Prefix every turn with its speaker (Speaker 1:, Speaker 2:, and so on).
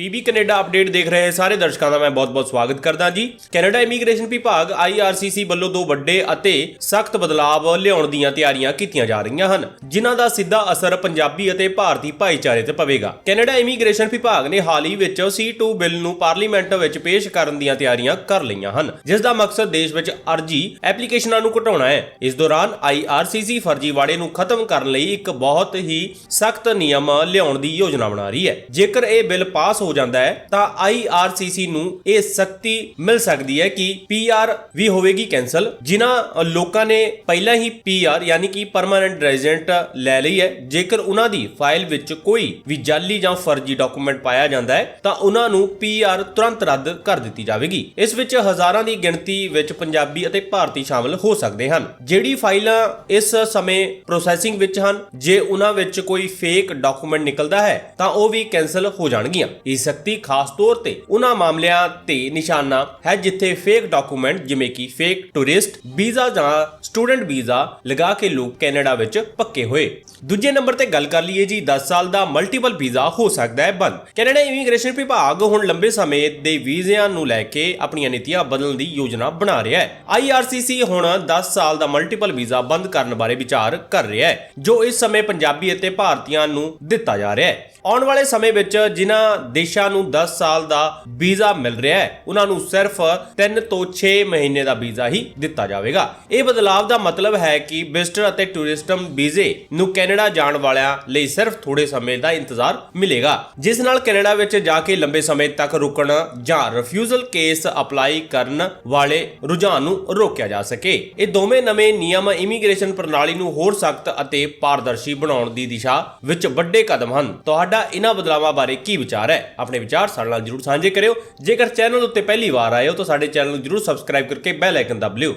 Speaker 1: PB Canada update ਦੇਖ ਰਹੇ ਸਾਰੇ ਦਰਸ਼ਕਾਂ ਦਾ ਮੈਂ ਬਹੁਤ-ਬਹੁਤ ਸਵਾਗਤ ਕਰਦਾ ਜੀ। ਕੈਨੇਡਾ ਇਮੀਗ੍ਰੇਸ਼ਨ ਵਿਭਾਗ IRCC ਵੱਲੋਂ ਦੋ ਵੱਡੇ ਅਤੇ ਸਖਤ ਬਦਲਾਅ ਲਿਆਉਣ ਦੀਆਂ ਤਿਆਰੀਆਂ ਕੀਤੀਆਂ ਜਾ ਰਹੀਆਂ ਹਨ, ਜਿਨ੍ਹਾਂ ਦਾ ਸਿੱਧਾ ਅਸਰ ਪੰਜਾਬੀ ਅਤੇ ਭਾਰਤੀ ਭਾਈਚਾਰੇ ਤੇ ਪਵੇਗਾ। ਕੈਨੇਡਾ ਇਮੀਗ੍ਰੇਸ਼ਨ ਵਿਭਾਗ ਨੇ ਹਾਲ ਹੀ ਵਿੱਚ C2 ਬਿੱਲ ਨੂੰ ਪਾਰਲੀਮੈਂਟ ਵਿੱਚ ਪੇਸ਼ ਕਰਨ ਦੀਆਂ ਤਿਆਰੀਆਂ ਕਰ ਲਈਆਂ ਹਨ, ਜਿਸ ਦਾ ਮਕਸਦ ਦੇਸ਼ ਵਿੱਚ ਅਰਜੀ ਐਪਲੀਕੇਸ਼ਨਾਂ ਨੂੰ ਘਟਾਉਣਾ ਹੈ। ਇਸ ਦੌਰਾਨ IRCC ਫਰਜ਼ੀਵਾੜੇ ਨੂੰ ਖਤਮ ਕਰਨ ਲਈ ਇੱਕ ਬਹੁਤ ਹੀ ਸਖਤ ਨਿਯਮ ਲਿਆਉਣ ਦੀ ਯੋਜਨਾ ਬਣਾ ਰਹੀ ਹੈ। ਜੇਕਰ ਇਹ ਬਿੱਲ ਪਾਸ ਹੋ ਜਾਂਦਾ ਹੈ, ਤਾਂ IRCC ਨੂੰ ਇਹ ਸਖਤੀ ਮਿਲ ਸਕਦੀ ਹੈ ਕਿ PR ਵੀ ਹੋਵੇਗੀ ਕੈਨਸਲ ਜਿਨ੍ਹਾਂ ਲੋਕਾਂ ਨੇ ਪਹਿਲਾਂ ਹੀ PR ਯਾਨੀ ਕਿ ਪਰਮਾਨੈਂਟ ਰੈਜ਼ੀਡੈਂਟ ਲੈ ਲਈ ਹੈ। ਜੇਕਰ ਉਹਨਾਂ ਦੀ ਫਾਈਲ ਵਿੱਚ ਕੋਈ ਵੀ ਜਾਲੀ ਜਾਂ ਫਰਜ਼ੀ ਡਾਕੂਮੈਂਟ ਪਾਇਆ ਜਾਂਦਾ ਹੈ, ਤਾਂ ਉਹਨਾਂ ਨੂੰ PR ਤੁਰੰਤ ਰੱਦ ਕਰ ਦਿੱਤੀ ਜਾਵੇਗੀ। ਇਸ ਵਿੱਚ ਹਜ਼ਾਰਾਂ ਦੀ ਗਿਣਤੀ ਵਿੱਚ ਪੰਜਾਬੀ ਅਤੇ ਭਾਰਤੀ ਸ਼ਾਮਲ ਹੋ ਸਕਦੇ ਹਨ, ਜਿਹੜੀ ਫਾਈਲਾਂ ਇਸ ਸਮੇਂ ਪ੍ਰੋਸੈਸਿੰਗ ਵਿੱਚ ਹਨ। ਜੇ ਉਹਨਾਂ ਵਿੱਚ ਕੋਈ ਫੇਕ ਡਾਕੂਮੈਂਟ ਨਿਕਲਦਾ ਹੈ, ਤਾਂ ਉਹ ਵੀ ਕੈਨਸਲ ਹੋ ਜਾਣਗੀਆਂ। ਇਹ ਸਖਤੀ ਖਾਸ ਤੌਰ ਤੇ ਉਹਨਾਂ ਮਾਮਲਿਆਂ ਤੇ ਨਿਸ਼ਾਨਾ ਹੈ ਜਿੱਥੇ ਫੇਕ ਡਾਕੂਮੈਂਟ ਜਿਵੇਂ ਕਿ ਫੇਕ ਟੂਰਿਸਟ ਵੀਜ਼ਾ ਜਾਂ ਸਟੂਡੈਂਟ ਵੀਜ਼ਾ ਲਗਾ ਕੇ ਲੋਕ ਕੈਨੇਡਾ ਵਿੱਚ ਪੱਕੇ ਹੋਏ। ਦੂਜੇ ਨੰਬਰ ਤੇ ਗੱਲ ਕਰ ਲਈਏ ਜੀ 10 ਸਾਲ ਦਾ ਮਲਟੀਪਲ ਵੀਜ਼ਾ ਹੋ ਸਕਦਾ ਹੈ ਬੰਦ। ਕੈਨੇਡਾ ਇਮੀਗ੍ਰੇਸ਼ਨ ਵਿਭਾਗ ਹੁਣ ਲੰਬੇ ਸਮੇਂ ਦੇ ਵੀਜ਼ਿਆਂ ਨੂੰ ਲੈ ਕੇ ਆਪਣੀਆਂ ਨੀਤੀਆਂ ਬਦਲਣ ਦੀ ਯੋਜਨਾ ਬਣਾ ਰਿਹਾ ਹੈ। IRCC ਹੁਣ 10 ਸਾਲ ਦਾ ਮਲਟੀਪਲ ਵੀਜ਼ਾ ਬੰਦ ਕਰਨ ਬਾਰੇ ਵਿਚਾਰ ਕਰ ਰਿਹਾ ਹੈ, ਜੋ ਇਸ ਸਮੇਂ ਪੰਜਾਬੀ ਅਤੇ ਭਾਰਤੀਆਂ ਨੂੰ ਦਿੱਤਾ ਜਾ ਰਿਹਾ ਹੈ। ਆਉਣ ਵਾਲੇ ਸਮੇਂ ਵਿੱਚ ਜਿਨ੍ਹਾਂ ਦੇਸ਼ਾਂ ਨੂੰ 10 ਸਾਲ ਦਾ ਵੀਜ਼ਾ ਮਿਲ ਰਿਹਾ ਹੈ, ਉਹਨਾਂ ਨੂੰ ਸਿਰਫ 3 ਤੋਂ 6 ਮਹੀਨੇ ਦਾ ਵੀਜ਼ਾ ਹੀ ਦਿੱਤਾ ਜਾਵੇਗਾ। ਇਹ ਬਦਲਾਅ ਦਾ ਮਤਲਬ ਹੈ ਕਿ ਵਿਜ਼ਟਰ ਅਤੇ ਟੂਰਿਸਟਮ ਵੀਜ਼ੇ ਨੂੰ ਕੈਨੇਡਾ ਜਾਣ ਵਾਲਿਆਂ ਲਈ ਸਿਰਫ ਥੋੜੇ ਸਮੇਂ ਦਾ ਇੰਤਜ਼ਾਰ ਮਿਲੇਗਾ, ਜਿਸ ਨਾਲ ਕੈਨੇਡਾ ਵਿੱਚ ਜਾ ਕੇ ਲੰਬੇ ਸਮੇਂ ਤੱਕ ਰੁਕਣ ਜਾਂ ਰਿਫਿਊਜ਼ਲ ਕੇਸ ਅਪਲਾਈ ਕਰਨ ਵਾਲੇ ਰੁਝਾਨ ਨੂੰ ਰੋਕਿਆ ਜਾ ਸਕੇ। ਇਹ ਦੋਵੇਂ ਨਵੇਂ ਨਿਯਮ ਇਮੀਗ੍ਰੇਸ਼ਨ ਪ੍ਰਣਾਲੀ ਨੂੰ ਹੋਰ ਸਖਤ ਅਤੇ ਪਾਰਦਰਸ਼ੀ ਬਣਾਉਣ ਦੀ ਦਿਸ਼ਾ ਵਿੱਚ ਵੱਡੇ ਕਦਮ ਹਨ। ਤੁਹਾਡੇ ਤੁਹਾਡਾ ਇਹਨਾਂ ਬਦਲਾਵਾਂ ਬਾਰੇ ਕੀ ਵਿਚਾਰ ਹੈ? ਆਪਣੇ ਵਿਚਾਰ ਸਾਡੇ ਨਾਲ ਜਰੂਰ ਸਾਂਝੇ ਕਰਿਓ। ਜੇਕਰ ਚੈਨਲ ਉੱਤੇ ਪਹਿਲੀ ਵਾਰ ਆਏ ਹੋ ਤਾਂ ਸਾਡੇ ਚੈਨਲ ਨੂੰ ਜਰੂਰ ਸਬਸਕ੍ਰਾਈਬ ਕਰਕੇ ਬੈਲ ਆਈਕਨ ਦਬ ਲਿਓ।